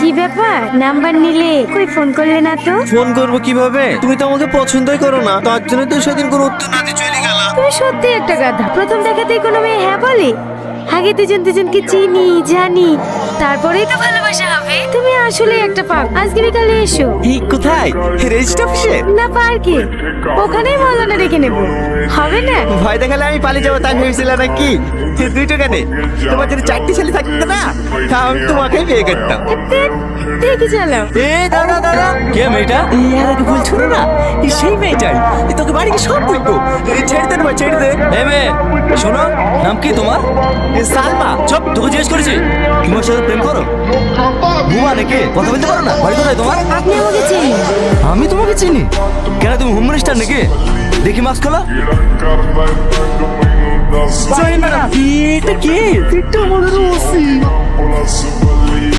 কি ব্যাপার? নাম্বার নিলে কই ফোন করলে না তো? ফোন করব কীভাবে? তুমি তো আমাকে পছন্দই করো না তার জন্য তো সেদিন কোনো উত্তর না দিয়ে চলে গেলা তুমি সত্যি একটা গাধা। প্রথম দেখাতেই কোনো মেয়ে হ্যাঁ বলে? আগে দুজন দুজনকে চিনি জানি তারপরেই তো ভালোবাসা হবে। তুমি আসলে একটা পাপ। আজকে বিকালে এসো। এই কোথায়? রেজিস্ট অফিসে? না পার্কে। ওখানেই মজাটা রেখে নেব। হবে না? ভয় দেখালে আমি পালিয়ে যাব তাই ভেবেছিলাম নাকি? দুই টাকা নেই তোমার যদি চারটি ছেলে থাকতো না তা আমি তোমাকেই বিয়ে করতাম। দেখ, এ দাদা দাদা কে মেয়েটা? ইয়ার আগে বলছো না। এই সেই মেয়েটাই। এ তোকে বাড়ি গিয়ে সব বলব। এ ছেড়ে দে না ছেড়ে দে। এ মেয়ে শোনো নাম কি তোমার? এ সালমা। চপ তোকে জিজ্ঞেস করেছি। তোমার সাথে প্রেম করো? বুবা নাকি কথা বলতে পারো না? বাড়ি কোথায় তোমার? আপনি আমাকে চেনেন। আমি তোমাকে চিনি। কেন তুমি হোম মিনিস্টার নাকি? দেখি মাস্ক খোলা। এটা কে? এটা আমাদের ওসি?